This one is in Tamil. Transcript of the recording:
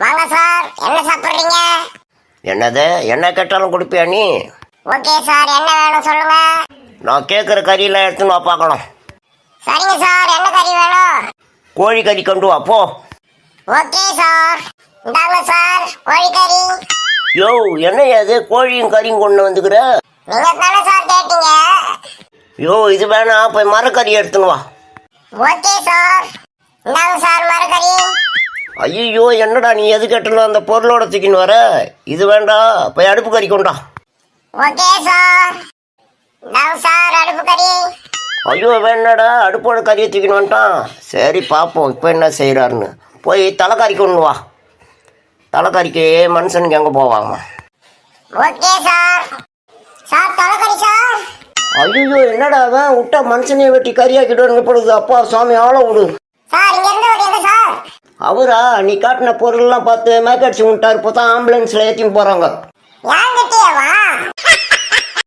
வாங்க சார். என்ன சாப்பிடுறீங்க? என்னது? என்ன கேட்டாலும் கொடுப்பியா நீ? Okay sir. என்ன வேணும் சொல்லுங்க. நான் கேட்குற கறியெல்லாம் எடுத்துன்னு வா பார்க்கலாம். சரிங்க சார். என்ன கறி வேணும்? கோழி கறி கொண்டு வா போ. Okay sir. இந்தாங்க சார். கோழிக்கறி யோ என்ன அது கோழியும் கறியும் கொண்டு வந்துக்கிற? நீங்க தானே சார் கேட்டீங்க. யோ இது வேணாம். போய் மரக்கறி எடுத்துன்னு வா. Okay sir. ஐயோ என்னடா நீ எது கேட்டாலும் அந்த பொருளோட தூக்கின்னு வர? இது வேண்டாம் போய் அடுப்பு கறி கொண்டா. Okay sir. இந்தாங்க சார் அடுப்பு கறி. ஐயோ வேணாடா அடுப்போட கறியை தூக்கின்னு வந்துட்டான். சரி பார்ப்போம் இப்போ என்ன செய்கிறாருன்னு போய் தலைக்கறி கொண்டு வா. தலைக்கறிக்கு மனுஷனுக்கு எங்கே போவாங்க ஓகே சார். சார் தலைக்கறி சார். ஐயோ என்னடா அவன் விட்டா மனுஷனையே வெட்டி கறியாக்கிட்டு நிப்படுது அப்பா சுவாமி ஆள விடு. சார் அவரா? நீ காட்டின பொருள்லாம் பார்த்து மேக்கடிச்சு விட்டார். இப்போ தான் ஆம்புலன்ஸில் ஏற்றின்னு போகிறாங்க